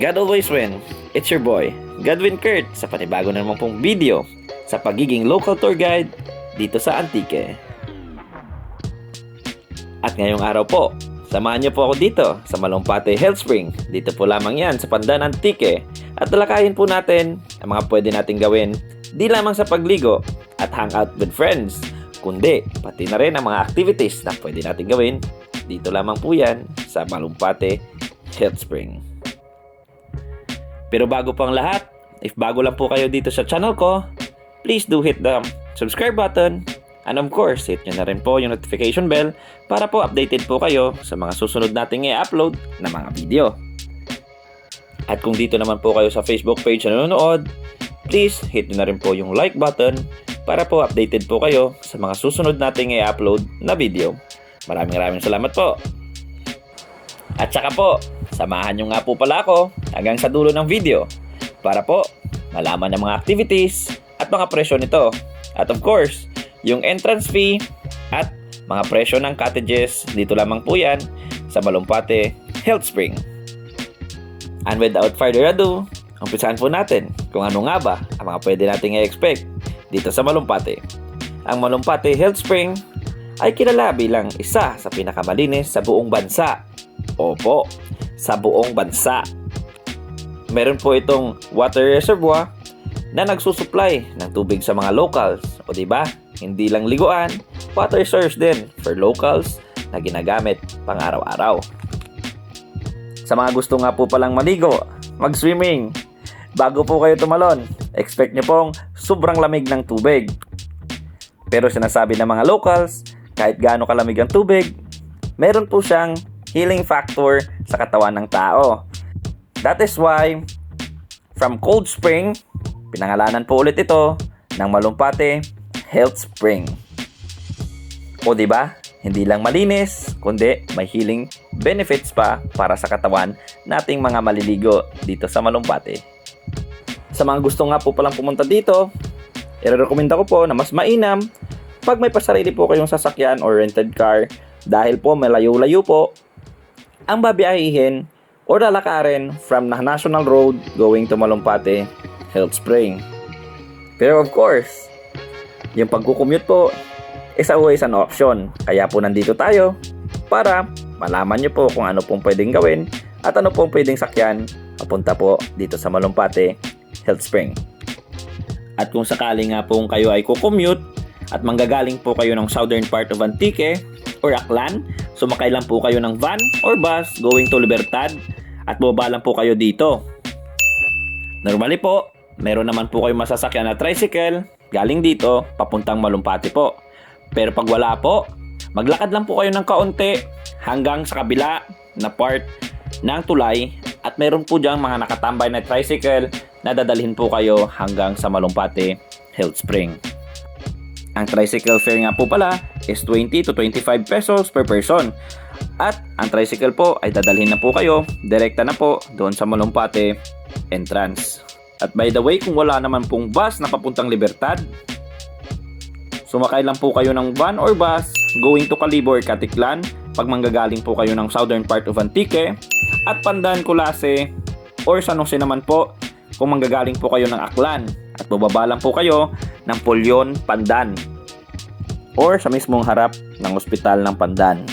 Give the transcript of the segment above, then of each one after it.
God always win. It's your boy, Godwin Kurt, sa panibago na naman pong video sa pagiging local tour guide dito sa Antique. At ngayong araw po, samahan niyo po ako dito sa Malumpate Health Spring. Dito po lamang yan sa Pandan Antique. At talakayin po natin ang mga pwede nating gawin di lamang sa pagligo at hangout with friends, kundi pati na rin ang mga activities na pwede nating gawin. Dito lamang po yan sa Malumpate Health Spring. Pero bago pang lahat, if bago lang po kayo dito sa channel ko, please do hit the subscribe button and of course, hit nyo na rin po yung notification bell para po updated po kayo sa mga susunod nating i-upload na mga video. At kung dito naman po kayo sa Facebook page na nanonood, please hit nyo na rin po yung like button para po updated po kayo sa mga susunod nating i-upload na video. Maraming maraming salamat po. At saka po, samahan nyo nga po pala ako hanggang sa dulo ng video para po malaman ang mga activities at mga presyo nito. At of course, yung entrance fee at mga presyo ng cottages dito lamang po yan sa Malumpate Health Spring. And without further ado, umpisahan po natin kung ano nga ba ang mga pwede nating i-expect dito sa Malumpate. Ang Malumpate Health Spring ay kilala bilang isa sa pinakamalinis sa buong bansa. Opo, sa buong bansa. Meron po itong water reservoir na nagsusupply ng tubig sa mga locals. O di ba? Hindi lang liguan, water source din for locals na ginagamit pang araw-araw. Sa mga gusto nga po palang maligo, mag-swimming, bago po kayo tumalon, expect nyo pong sobrang lamig ng tubig. Pero sinasabi ng mga locals, kahit gaano kalamig ang tubig, meron po siyang healing factor sa katawan ng tao. That is why, from Cold Spring, pinangalanan po ulit ito ng Malumpate Health Spring. O di ba? Hindi lang malinis, kundi may healing benefits pa para sa katawan nating mga maliligo dito sa Malumpate. Sa mga gusto nga po palang pumunta dito, irerekomenda ko po na mas mainam pag may pasarili po kayong sasakyan or rented car dahil po malayo-layo po ang babiyahihin o lalakarin from the National Road going to Malumpate Health Spring. Pero of course, yung pagkukommute po is always an option. Kaya po nandito tayo para malaman nyo po kung ano pong pwedeng gawin at ano pong pwedeng sakyan papunta po dito sa Malumpate Health Spring. At kung sakali nga po kayo ay kukommute at manggagaling po kayo ng southern part of Antique or Aklan, sumakay lang po kayo ng van or bus going to Libertad at baba lang po kayo dito. Normally po, meron naman po kayo masasakyan na tricycle galing dito papuntang Malumpati po. Pero pag wala po, maglakad lang po kayo ng kaunti hanggang sa kabila na part ng tulay at meron po diyang mga nakatambay na tricycle na dadalhin po kayo hanggang sa Malumpati Health Spring. Ang tricycle fare nga po pala is 20 to 25 pesos per person. At ang tricycle po ay dadalhin na po kayo, direkta na po doon sa Malumpate entrance. At by the way, kung wala naman pong bus na papuntang Libertad, sumakay lang po kayo ng van or bus going to Calibor, Katiklan pag manggagaling po kayo ng southern part of Antique at Pandan, Kulase or San Jose naman po kung manggagaling po kayo ng Aklan at bababa lang po kayo ng Pulyon, Pandan or sa mismong harap ng ospital ng Pandan.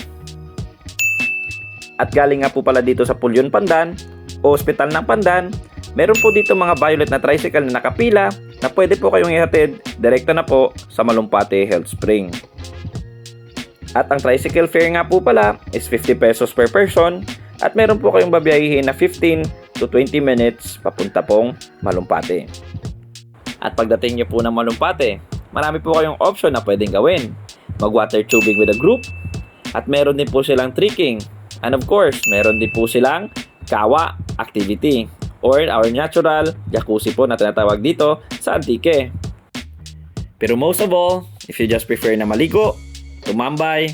At galing nga po pala dito sa Pulyon, Pandan o ospital ng Pandan, meron po dito mga violet na tricycle na nakapila na pwede po kayong ihatid direkta na po sa Malumpate Health Spring. At ang tricycle fare nga po pala is 50 pesos per person at meron po kayong babiyahihin na 15 to 20 minutes papunta pong Malumpate. At pagdating nyo po ng Malumpate, marami po kayong option na pwedeng gawin. Mag-water tubing with a group at meron din po silang trekking. And of course, meron din po silang kawa activity or our natural jacuzzi po na tinatawag dito sa Antique. Pero most of all, if you just prefer na maligo, tumambay,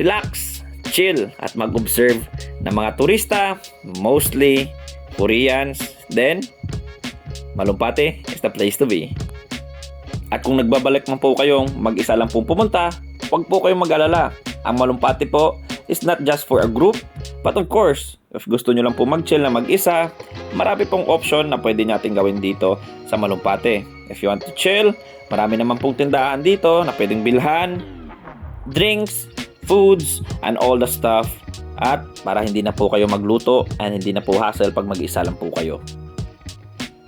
relax, chill, at mag-observe ng mga turista, mostly Koreans, then Malumpate is the place to be. At kung nagbabalik man po kayong mag-isa lang pong pumunta, huwag po kayong mag-alala. Ang Malumpate po is not just for a group, But of course, if gusto nyo lang po mag-chill na mag-isa, marami pong option na pwede natin gawin dito sa Malumpate. If you want to chill, marami naman pong tindahan dito na pwedeng bilhan, drinks, foods, and all the stuff. At para hindi na po kayo magluto and hindi na po hassle pag mag-isa lang po kayo.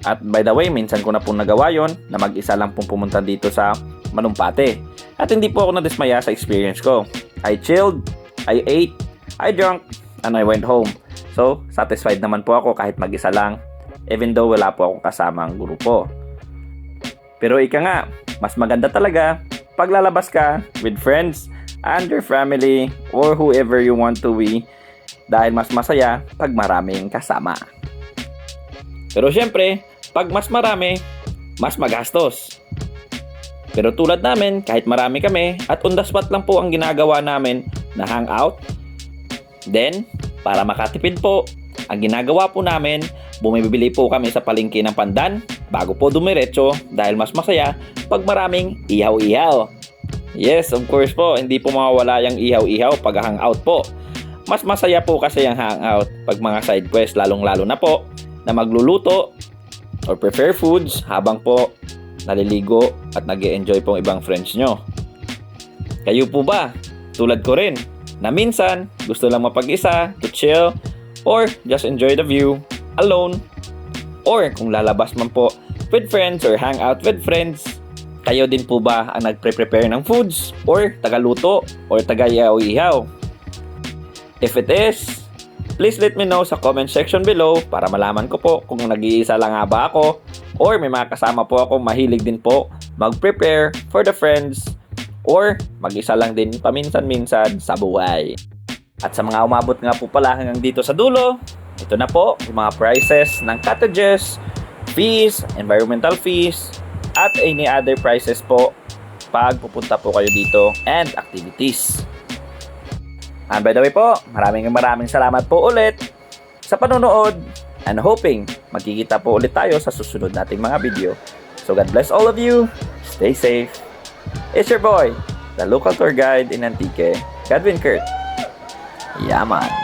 At by the way, minsan ko na pong nagawa yon na mag-isa lang pong pumunta dito sa Manumpate. At hindi po ako nadismaya sa experience ko. I chilled, I ate, I drank, and I went home. So, satisfied naman po ako kahit mag-isa lang, even though wala po akong kasamang grupo. Pero ika nga, mas maganda talaga pag lalabas ka with friends and your family or whoever you want to be dahil mas masaya pag maraming kasama. Pero syempre, pag mas marami, mas magastos. Pero tulad namin, kahit marami kami at on the spot lang po ang ginagawa namin na hangout, then para makatipid po, ang ginagawa po namin, bumibili po kami sa palengke ng pandan bago po dumiretso dahil mas masaya pag maraming ihaw-ihaw. Yes, of course po, hindi po mawawala yung ihaw-ihaw pag hangout po. Mas masaya po kasi yung hangout pag mga side quest lalong-lalo na po na magluluto or prepare foods habang po naliligo at nag enjoy pong ibang friends nyo. Kayo po ba? Tulad ko rin, na minsan gusto lang mapag-isa, to chill, or just enjoy the view alone. Or kung lalabas man po with friends or hang out with friends, kayo din po ba ang nagpre-prepare ng foods or tagaluto or tagayaw-ihaw? If it is, please let me know sa comment section below para malaman ko po kung nag-iisa lang nga ba ako or may mga kasama po ako mahilig din po mag-prepare for the friends or mag-isa lang din paminsan-minsan sa buhay. At sa mga umabot nga po pala hanggang dito sa dulo, ito na po yung mga prices ng cottages, fees, environmental fees, at any other prices po pag pupunta po kayo dito and activities. And by the way po, maraming maraming salamat po ulit sa panonood and hoping magkikita po ulit tayo sa susunod nating mga video. So God bless all of you. Stay safe. It's your boy, the local tour guide in Antique, Godwin Kurt. Yaman.